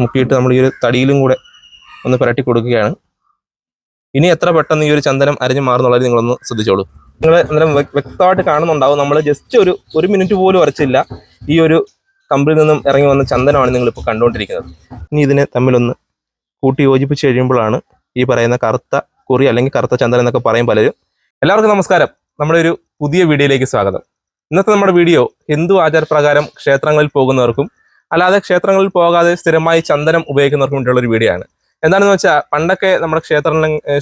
മുക്കിയിട്ട് നമ്മൾ ഈ ഒരു തടിയിലും കൂടെ ഒന്ന് പുരട്ടി കൊടുക്കുകയാണ്. ഇനി എത്ര പെട്ടെന്ന് ഈ ഒരു ചന്ദനം അരിഞ്ഞു മാറുന്നുള്ളത് നിങ്ങളൊന്ന് ശ്രദ്ധിച്ചോളൂ. നിങ്ങൾ അന്നേരം വ്യ- വ്യക്തമായിട്ട് കാണുന്നുണ്ടാവും. നമ്മൾ ജസ്റ്റ് ഒരു ഒരു മിനിറ്റ് പോലും ഉറച്ചില്ല. ഈ ഒരു കമ്പിൽ നിന്നും ഇറങ്ങി വന്ന ചന്ദനമാണ് നിങ്ങളിപ്പോൾ കണ്ടുകൊണ്ടിരിക്കുന്നത്. ഇനി ഇതിനെ തമ്മിലൊന്ന് കൂട്ടി യോജിപ്പിച്ച് കഴിയുമ്പോഴാണ് ഈ പറയുന്ന കറുത്ത കുറി അല്ലെങ്കിൽ കറുത്ത ചന്ദനം എന്നൊക്കെ പറയും പലരും. എല്ലാവർക്കും നമസ്കാരം. നമ്മുടെ ഒരു പുതിയ വീഡിയോയിലേക്ക് സ്വാഗതം. ഇന്നത്തെ നമ്മുടെ വീഡിയോ ഹിന്ദു ആചാരപ്രകാരം ക്ഷേത്രങ്ങളിൽ പോകുന്നവർക്കും അല്ലാതെ ക്ഷേത്രങ്ങളിൽ പോകാതെ സ്ഥിരമായി ചന്ദനം ഉപയോഗിക്കുന്നവർക്ക് വേണ്ടിയുള്ള ഒരു വീഡിയോ ആണ്. എന്താണെന്ന് വെച്ചാൽ പണ്ടൊക്കെ നമ്മുടെ ക്ഷേത്ര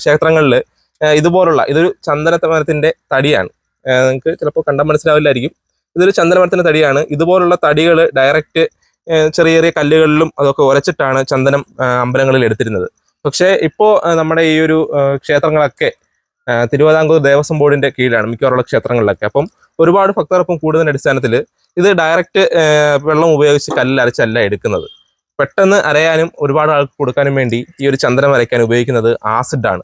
ക്ഷേത്രങ്ങളിൽ ഇതുപോലുള്ള ഇതൊരു ചന്ദന മരത്തിന്റെ തടിയാണ് നിങ്ങൾക്ക് ചിലപ്പോൾ കണ്ടാൽ മനസ്സിലാവില്ലായിരിക്കും. ഇതൊരു ചന്ദനമരത്തിന്റെ തടിയാണ്. ഇതുപോലുള്ള തടികൾ ഡയറക്റ്റ് ചെറിയ ചെറിയ കല്ലുകളിലും അതൊക്കെ ഉരച്ചിട്ടാണ് ചന്ദനം അമ്പലങ്ങളിൽ എടുത്തിരുന്നത്. പക്ഷേ ഇപ്പോൾ നമ്മുടെ ഈ ഒരു ക്ഷേത്രങ്ങളൊക്കെ തിരുവിതാംകൂർ ദേവസ്വം ബോർഡിന്റെ കീഴിലാണ് മിക്കവാറുള്ള ക്ഷേത്രങ്ങളിലൊക്കെ. അപ്പം ഒരുപാട് ഭക്തർക്കും കൂടുതൽ അടിസ്ഥാനത്തിൽ ഇത് ഡയറക്റ്റ് വെള്ളം ഉപയോഗിച്ച് കല്ലരച്ചല്ല എടുക്കുന്നത്. പെട്ടെന്ന് അരയാനും ഒരുപാട് ആൾക്ക് കൊടുക്കാനും വേണ്ടി ഈ ഒരു ചന്ദനം അരയ്ക്കാൻ ഉപയോഗിക്കുന്നത് ആസിഡാണ്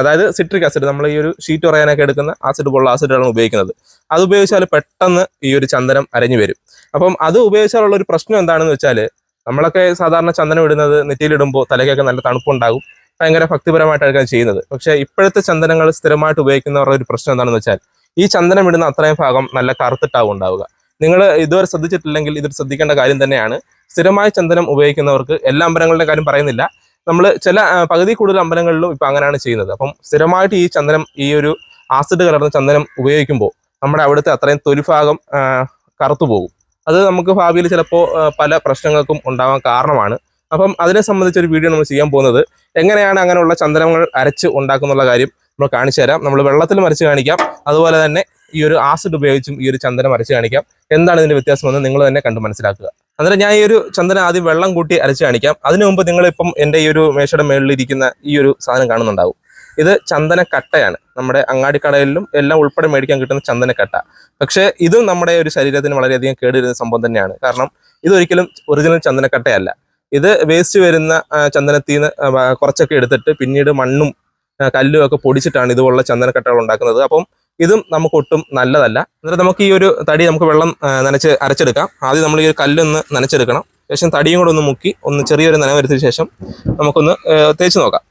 അതായത് സിട്രിക് ആസിഡ് നമ്മൾ ഈ ഒരു ഷീറ്റ് പറയാനൊക്കെ എടുക്കുന്ന ആസിഡ് പോലുള്ള ആസിഡാണ് ഉപയോഗിക്കുന്നത്. അത് ഉപയോഗിച്ചാൽ പെട്ടെന്ന് ഈ ഒരു ചന്ദനം അരഞ്ഞു വരും. അപ്പം അത് ഉപയോഗിച്ചാലുള്ള ഒരു പ്രശ്നം എന്താണെന്ന് വെച്ചാൽ നമ്മളൊക്കെ സാധാരണ ചന്ദനം ഇടുന്നത് നെറ്റിയിലിടുമ്പോൾ തലയ്ക്കൊക്കെ നല്ല തണുപ്പുണ്ടാകും. ഭയങ്കര ഭക്തിപരമായിട്ടായിരിക്കും ചെയ്യുന്നത്. പക്ഷേ ഇപ്പോഴത്തെ ചന്ദനങ്ങൾ സ്ഥിരമായിട്ട് ഉപയോഗിക്കുന്നവരുടെ ഒരു പ്രശ്നം എന്താണെന്ന് വെച്ചാൽ ഈ ചന്ദനം ഇടുന്ന അത്രയും ഭാഗം നല്ല കറുത്തിട്ടാവും ഉണ്ടാവുക. നിങ്ങൾ ഇതുവരെ ശ്രദ്ധിച്ചിട്ടില്ലെങ്കിൽ ഇത് ശ്രദ്ധിക്കേണ്ട കാര്യം തന്നെയാണ്. സ്ഥിരമായ ചന്ദനം ഉപയോഗിക്കുന്നവർക്ക് എല്ലാ അമ്പലങ്ങളുടെ കാര്യം പറയുന്നില്ല. നമ്മൾ ചില പകുതി കൂടുതൽ അമ്പലങ്ങളിലും ഇപ്പം അങ്ങനെയാണ് ചെയ്യുന്നത്. അപ്പം സ്ഥിരമായിട്ട് ഈ ചന്ദനം ഈ ഒരു ആസിഡ് കലർന്ന ചന്ദനം ഉപയോഗിക്കുമ്പോൾ നമ്മുടെ അവിടുത്തെ അത്രയും തൊലിഭാഗം കറുത്തു പോകും. അത് നമുക്ക് ഭാവിയിൽ ചിലപ്പോൾ പല പ്രശ്നങ്ങൾക്കും ഉണ്ടാവാൻ കാരണമാണ്. അപ്പം അതിനെ സംബന്ധിച്ചൊരു വീഡിയോ നമ്മൾ ചെയ്യാൻ പോകുന്നത് എങ്ങനെയാണ് അങ്ങനെയുള്ള ചന്ദനങ്ങൾ അരച്ച് ഉണ്ടാക്കുന്നുള്ള കാര്യം നമ്മൾ കാണിച്ചു തരാം. നമ്മൾ വെള്ളത്തിൽ മരച്ച് കാണിക്കാം. അതുപോലെ തന്നെ ഈ ഒരു ആസിഡ് ഉപയോഗിച്ചും ഈ ഒരു ചന്ദനം അരച്ച് കാണിക്കാം. എന്താണ് ഇതിന്റെ വ്യത്യാസമെന്ന് നിങ്ങൾ തന്നെ കണ്ട് മനസ്സിലാക്കുക. അന്നേരം ഞാൻ ഈ ഒരു ചന്ദനം ആദ്യം വെള്ളം കൂട്ടി അരച്ച് കാണിക്കാം. അതിനു മുമ്പ് നിങ്ങളിപ്പം എന്റെ ഈ ഒരു മേശയുടെ മേളിലിരിക്കുന്ന ഈ ഒരു സാധനം കാണുന്നുണ്ടാവും. ഇത് ചന്ദനക്കട്ടയാണ്. നമ്മുടെ അങ്ങാടിക്കടയിലും എല്ലാം ഉൾപ്പെടെ മേടിക്കാൻ കിട്ടുന്ന ചന്ദനക്കട്ട. പക്ഷേ ഇതും നമ്മുടെ ഒരു ശരീരത്തിന് വളരെയധികം കേടുവരുന്ന സംഭവം തന്നെയാണ്. കാരണം ഇതൊരിക്കലും ഒറിജിനൽ ചന്ദനക്കട്ടയല്ല. ഇത് വേസ്റ്റ് വരുന്ന ചന്ദനത്തിൽ നിന്ന് കുറച്ചൊക്കെ എടുത്തിട്ട് പിന്നീട് മണ്ണും കല്ലും ഒക്കെ പൊടിച്ചിട്ടാണ് ഇതുപോലുള്ള ചന്ദനക്കട്ടകൾ ഉണ്ടാക്കുന്നത്. അപ്പം ഇതും നമുക്ക് ഒട്ടും നല്ലതല്ല. എന്നിട്ട് നമുക്ക് ഈ ഒരു തടി നമുക്ക് വെള്ളം നനച്ച് അരച്ചെടുക്കാം. ആദ്യം നമ്മൾ ഈ ഒരു കല്ലൊന്ന് നനച്ചെടുക്കണം. ശേഷം തടിയും കൂടെ ഒന്ന് മുക്കി ഒന്ന് ചെറിയൊരു നനവ് വരുത്തിയ ശേഷം നമുക്കൊന്ന് തേച്ച് നോക്കാം.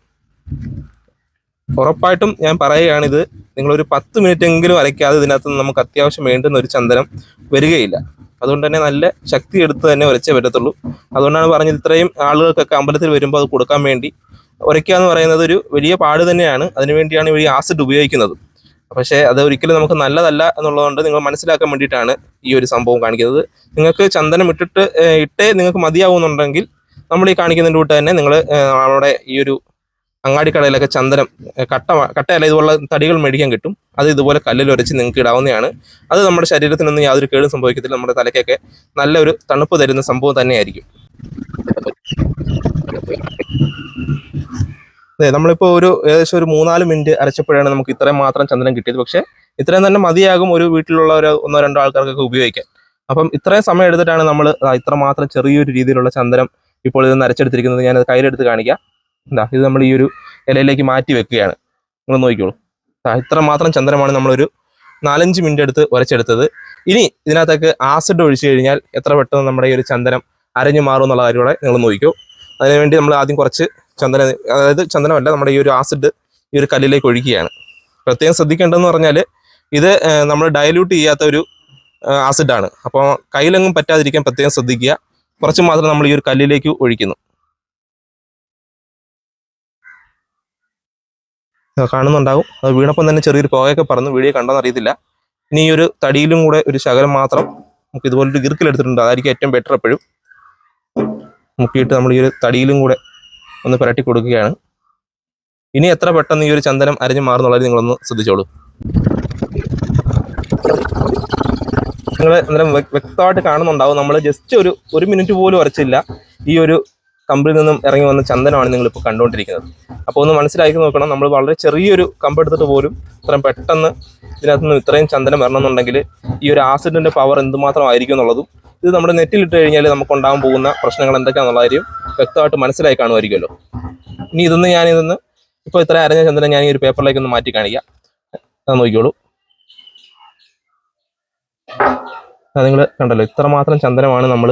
ഉറപ്പായിട്ടും ഞാൻ പറയുകയാണ് ഇത് നിങ്ങളൊരു പത്ത് മിനിറ്റ് എങ്കിലും അരയ്ക്കാതെ ഇതിനകത്ത് നമുക്ക് അത്യാവശ്യം വേണ്ടുന്ന ഒരു ചന്ദനം വരികയില്ല. അതുകൊണ്ട് തന്നെ നല്ല ശക്തി എടുത്ത് തന്നെ ഉരച്ചേ പറ്റത്തുള്ളൂ. അതുകൊണ്ടാണ് പറഞ്ഞത് ഇത്രയും ആളുകൾക്കൊക്കെ അമ്പലത്തിൽ വരുമ്പോൾ അത് കൊടുക്കാൻ വേണ്ടി. ഉരയ്ക്കുക എന്ന് പറയുന്നത് ഒരു വലിയ പാട് തന്നെയാണ്. അതിനുവേണ്ടിയാണ് ഈ ആസിഡ് ഉപയോഗിക്കുന്നത്. പക്ഷേ അത് ഒരിക്കലും നമുക്ക് നല്ലതല്ല എന്നുള്ളതുകൊണ്ട് നിങ്ങൾ മനസ്സിലാക്കാൻ വേണ്ടിയിട്ടാണ് ഈ ഒരു സംഭവം കാണിക്കുന്നത്. നിങ്ങൾക്ക് ചന്ദനം ഇട്ടിട്ട് ഇട്ടേ നിങ്ങൾക്ക് മതിയാവുന്നുണ്ടെങ്കിൽ നമ്മൾ ഈ കാണിക്കുന്നതിന്റെ കൂട്ട് തന്നെ നിങ്ങൾ നമ്മുടെ ഈ ഒരു അങ്ങാടിക്കടയിലൊക്കെ ചന്ദനം കട്ട കട്ടയല്ല ഇതുപോലെ തടികൾ മേടിക്കാൻ കിട്ടും. അത് ഇതുപോലെ കല്ലിൽ ഉരച്ച് നിങ്ങൾക്ക് ഇടാവുന്നതാണ്. അത് നമ്മുടെ ശരീരത്തിനൊന്നും യാതൊരു കേടും സംഭവിക്കത്തില്ല. നമ്മുടെ തലയ്ക്കൊക്കെ നല്ലൊരു തണുപ്പ് തരുന്ന സംഭവം തന്നെയായിരിക്കും. നമ്മളിപ്പോൾ ഒരു ഏകദേശം ഒരു മൂന്നാൽ മിനിറ്റ് അരച്ചപ്പോഴാണ് നമുക്ക് ഇത്രയും മാത്രം ചന്ദനം കിട്ടിയത്. പക്ഷേ ഇത്രയും തന്നെ മതിയാകും ഒരു വീട്ടിലുള്ള ഒരു ഒന്നോ രണ്ടോ ആൾക്കാർക്കൊക്കെ ഉപയോഗിക്കാൻ. അപ്പം ഇത്രയും സമയം എടുത്തിട്ടാണ് നമ്മൾ ഇത്ര മാത്രം ചെറിയൊരു രീതിയിലുള്ള ചന്ദനം ഇപ്പോൾ ഇത് നരച്ചെടുത്തിരിക്കുന്നത് ഞാനത് കയ്യിലെടുത്ത് കാണിക്കാം. എന്താ ഇത് നമ്മൾ ഈ ഒരു ഇലയിലേക്ക് മാറ്റി വെക്കുകയാണ്. നിങ്ങൾ നോക്കിക്കോളൂ. ഇത്ര മാത്രം ചന്ദനമാണ് നമ്മളൊരു നാലഞ്ച് മിനിറ്റ് എടുത്ത് ഉരച്ചെടുത്തത് ഇനി ഇതിനകത്തേക്ക് ആസിഡ് ഒഴിച്ചു കഴിഞ്ഞാൽ എത്ര പെട്ടെന്ന് നമ്മുടെ ഈ ഒരു ചന്ദനം അരഞ്ഞു മാറും എന്നുള്ള കാര്യം കൂടെ നിങ്ങൾ നോക്കിക്കോ. അതിനുവേണ്ടി നമ്മൾ ആദ്യം കുറച്ച് ചന്ദനം അതായത് ചന്ദനമല്ല നമ്മുടെ ഈ ഒരു ആസിഡ് ഈ ഒരു കല്ലിലേക്ക് ഒഴിക്കുകയാണ് പ്രത്യേകം ശ്രദ്ധിക്കേണ്ടതെന്ന് പറഞ്ഞാൽ ഇത് നമ്മൾ ഡയല്യൂട്ട് ചെയ്യാത്ത ഒരു ആസിഡാണ് അപ്പോൾ കയ്യിലെങ്ങും പറ്റാതിരിക്കാൻ പ്രത്യേകം ശ്രദ്ധിക്കുക. കുറച്ച് മാത്രം നമ്മൾ ഈ ഒരു കല്ലിലേക്ക് ഒഴിക്കുന്നു. കാണുന്നുണ്ടാവും. അത് വീണപ്പം തന്നെ ചെറിയൊരു പുകയൊക്കെ പറഞ്ഞു വീഡിയോ കണ്ടെന്ന് അറിയത്തില്ല. ഇനി ഈ ഒരു തടിയിലും കൂടെ ഒരു ശകലം മാത്രം നമുക്ക് ഇതുപോലൊരു ഗിർക്കിലെടുത്തിട്ടുണ്ട് അതായിരിക്കും ഏറ്റവും ബെറ്റർ എപ്പോഴും. മുക്കിയിട്ട് നമ്മൾ ഈ ഒരു തടിയിലും കൂടെ ഒന്ന് പുരട്ടി കൊടുക്കുകയാണ്. ഇനി എത്ര പെട്ടെന്ന് ഈ ഒരു ചന്ദനം അരഞ്ഞു മാറുന്നുള്ളത് നിങ്ങളൊന്ന് ശ്രദ്ധിച്ചോളൂ. നിങ്ങൾ അന്നേരം വ്യ- വ്യക്തമായിട്ട് കാണുന്നുണ്ടാവും. നമ്മൾ ജസ്റ്റ് ഒരു ഒരു മിനിറ്റ് പോലും ഉറച്ചില്ല. ഈ ഒരു കമ്പിൽ നിന്നും ഇറങ്ങി വന്ന ചന്ദനമാണ് നിങ്ങൾ ഇപ്പോൾ കണ്ടുകൊണ്ടിരിക്കുന്നത്. അപ്പോൾ ഒന്ന് മനസ്സിലാക്കി നോക്കണം. നമ്മൾ വളരെ ചെറിയൊരു കമ്പ് എടുത്തിട്ട് പോലും ഇത്രയും പെട്ടെന്ന് ഇതിനകത്ത് ഇത്രയും ചന്ദനം വരണമെന്നുണ്ടെങ്കിൽ ഈ ഒരു ആസിഡിന്റെ പവർ എന്തുമാത്രം ആയിരിക്കും എന്നുള്ളതും ഇത് നമ്മുടെ നെറ്റിലിട്ട് കഴിഞ്ഞാൽ നമുക്ക് ഉണ്ടാകാൻ പോകുന്ന പ്രശ്നങ്ങൾ എന്തൊക്കെയാണെന്നുള്ള കാര്യം വ്യക്തമായിട്ട് മനസ്സിലായി കാണുമായിരിക്കുമല്ലോ. ഇനി ഇതൊന്ന് ഞാൻ ഇതൊന്ന് ഇപ്പോൾ ഇത്ര അരഞ്ഞ ചന്ദ്രൻ ഞാൻ ഈ ഒരു പേപ്പറിലേക്ക് ഒന്ന് മാറ്റി കാണിക്കാം. ഞാൻ നോക്കിക്കോളൂ. നിങ്ങൾ കണ്ടല്ലോ ഇത്ര മാത്രം ചന്ദനമാണ് നമ്മൾ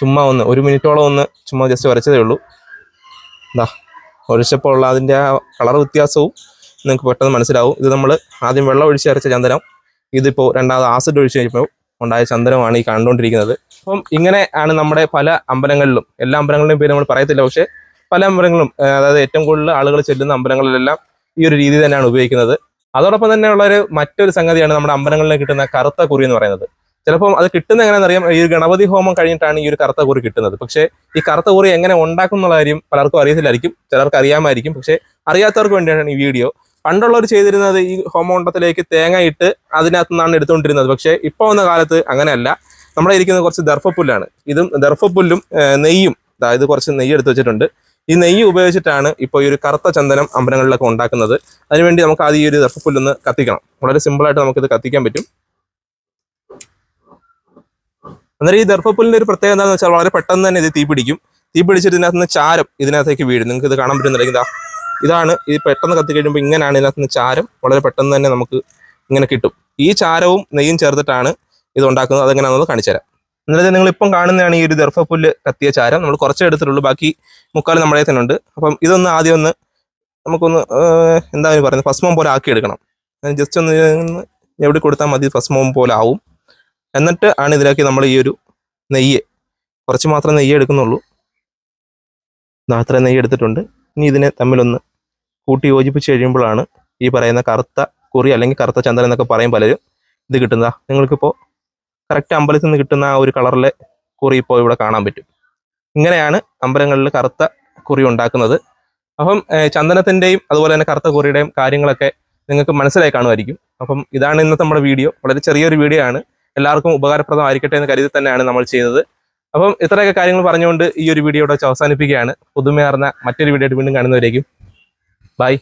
ചുമ്മാ ഒന്ന് ഒരു മിനിറ്റോളം ഒന്ന് ചുമ്മാ ജസ്റ്റ് വരച്ചതേ ഉള്ളൂ. എന്താ ഒഴിച്ചപ്പോൾ ഉള്ള അതിന്റെ ആ കളർ വ്യത്യാസവും നിങ്ങൾക്ക് പെട്ടെന്ന് മനസ്സിലാവും. ഇത് നമ്മൾ ആദ്യം വെള്ളം ഒഴിച്ച് അരച്ച ചന്ദനം ഇതിപ്പോൾ രണ്ടാമത് ആസിഡ് ഒഴിച്ച് കഴിഞ്ഞപ്പോൾ ഉണ്ടായ ചന്ദനമാണ് ഈ കണ്ടുകൊണ്ടിരിക്കുന്നത്. അപ്പം ഇങ്ങനെ ആണ് നമ്മുടെ പല അമ്പലങ്ങളിലും എല്ലാ അമ്പലങ്ങളുടെയും പേര് നമ്മൾ പറയത്തില്ല. പക്ഷേ പല അമ്പലങ്ങളും അതായത് ഏറ്റവും കൂടുതൽ ആളുകൾ ചെല്ലുന്ന അമ്പലങ്ങളിലെല്ലാം ഈ ഒരു രീതി തന്നെയാണ് ഉപയോഗിക്കുന്നത്. അതോടൊപ്പം തന്നെ ഉള്ള ഒരു മറ്റൊരു സംഗതിയാണ് നമ്മുടെ അമ്പലങ്ങളിൽ കിട്ടുന്ന കറുത്ത കുറി എന്ന് പറയുന്നത്. ചിലപ്പം അത് കിട്ടുന്ന എങ്ങനെയാണെന്ന് അറിയാം. ഈ ഗണപതി ഹോമം കഴിഞ്ഞിട്ടാണ് ഈ ഒരു കറുത്ത കുറി കിട്ടുന്നത്. പക്ഷേ ഈ കറുത്ത കുറി എങ്ങനെ ഉണ്ടാക്കും എന്നുള്ള കാര്യം പലർക്കും അറിയത്തില്ലായിരിക്കും. ചിലർക്ക് അറിയാമായിരിക്കും. പക്ഷേ അറിയാത്തവർക്ക് വേണ്ടിയാണ് ഈ വീഡിയോ. പണ്ടുള്ളവർ ചെയ്തിരുന്നത് ഈ ഹോമകുണ്ടത്തിലേക്ക് തേങ്ങ ഇട്ട് അതിനകത്തു നിന്നാണ് എടുത്തുകൊണ്ടിരുന്നത്. പക്ഷേ ഇപ്പോൾ വന്ന കാലത്ത് അങ്ങനെയല്ല. നമ്മുടെ ഇരിക്കുന്ന കുറച്ച് ദർഭപ്പുല്ലാണ് ഇതും ദർഭപ്പുല്ലും നെയ്യും അതായത് കുറച്ച് നെയ്യ് എടുത്തു വെച്ചിട്ടുണ്ട്. ഈ നെയ്യ് ഉപയോഗിച്ചിട്ടാണ് ഇപ്പോൾ ഈ ഒരു കറുത്ത ചന്ദനം അമ്പലങ്ങളിലൊക്കെ ഉണ്ടാക്കുന്നത്. അതിനുവേണ്ടി നമുക്ക് ആദ്യം ഈ ഒരു ദർഭപ്പുല്ലൊന്ന് കത്തിക്കണം. വളരെ സിമ്പിളായിട്ട് നമുക്കിത് കത്തിക്കാൻ പറ്റും. അന്നേരം ഈ ദർഭപ്പുല്ലിന്റെ ഒരു പ്രത്യേകത എന്താണെന്ന് വെച്ചാൽ വളരെ പെട്ടെന്ന് തന്നെ ഇത് തീ പിടിക്കും തീ പിടിച്ചിട്ട് ഇതിനകത്ത് നിന്ന് ചാരം ഇതിനകത്തേക്ക് വീഴും. നിങ്ങൾക്ക് ഇത് കാണാൻ പറ്റുന്നുണ്ടെങ്കിൽ ഇതാണ് ഇത് പെട്ടെന്ന് കത്തി കഴിയുമ്പോൾ ഇങ്ങനെയാണ് ഇതിനകത്ത് നിന്ന് ചാരം വളരെ പെട്ടെന്ന് തന്നെ നമുക്ക് ഇങ്ങനെ കിട്ടും. ഈ ചാരവും നെയ്യും ചേർത്തിട്ടാണ് ഇത് ഉണ്ടാക്കുന്നത്. അതെങ്ങനെയാണെന്ന് കാണിച്ചു തരാം. എന്നിട്ട് നിങ്ങൾ ഇപ്പം കാണുന്നതാണ് ഈ ഒരു ദർഭപ്പുല്ല് കത്തിയ ചാരം. നമ്മൾ കുറച്ചേ എടുത്തിട്ടുള്ളൂ. ബാക്കി മുക്കാൽ നമ്മുടെ തന്നെ ഉണ്ട്. അപ്പം ഇതൊന്ന് ആദ്യം ഒന്ന് നമുക്കൊന്ന് എന്താ പറയുന്നത്? ഫസ്മോം പോലെ ആക്കി എടുക്കണം. ജസ്റ്റ് ഒന്ന് എവിടെ കൊടുത്താൽ മതി. ഫസ്മോം പോലെ ആവും. എന്നിട്ട് ആണ് ഇതിലേക്ക് നമ്മൾ ഈ ഒരു നെയ്യ് കുറച്ച് മാത്രം നെയ്യ് എടുക്കുന്നുള്ളൂ. ദാ അത്രയും നെയ്യ് എടുത്തിട്ടുണ്ട്. ഇനി ഇതിനെ തമ്മിലൊന്ന് കൂട്ടി യോജിപ്പിച്ച് കഴിയുമ്പോഴാണ് ഈ പറയുന്ന കറുത്ത കുറി അല്ലെങ്കിൽ കറുത്ത ചന്ദനം എന്നൊക്കെ പറയും പലരും. ഇത് കിട്ടുന്നതാ. നിങ്ങൾക്കിപ്പോൾ കറക്റ്റ് അമ്പലത്തിൽ നിന്ന് കിട്ടുന്ന ആ ഒരു കളറിലെ കുറി ഇപ്പോൾ ഇവിടെ കാണാൻ പറ്റും. ഇങ്ങനെയാണ് അമ്പലങ്ങളിൽ കറുത്ത കുറി ഉണ്ടാക്കുന്നത്. അപ്പം ചന്ദനത്തിന്റെയും അതുപോലെ തന്നെ കറുത്ത കുറിയുടെയും കാര്യങ്ങളൊക്കെ നിങ്ങൾക്ക് മനസ്സിലായി കാണുമായിരിക്കും. അപ്പം ഇതാണ് ഇന്നത്തെ നമ്മുടെ വീഡിയോ. വളരെ ചെറിയൊരു വീഡിയോ ആണ്. എല്ലാവർക്കും ഉപകാരപ്രദമായിരിക്കട്ടെ എന്ന് കരുതി തന്നെയാണ് നമ്മൾ ചെയ്തത് അപ്പം ഇത്രയൊക്കെ കാര്യങ്ങൾ പറഞ്ഞുകൊണ്ട് ഈ ഒരു വീഡിയോ ഇവിടെ അവസാനിപ്പിക്കുകയാണ്. പുതുമയാർന്ന മറ്റൊരു വീഡിയോ ആയിട്ട് വീണ്ടും കാണുന്നവരേക്കും. ബൈ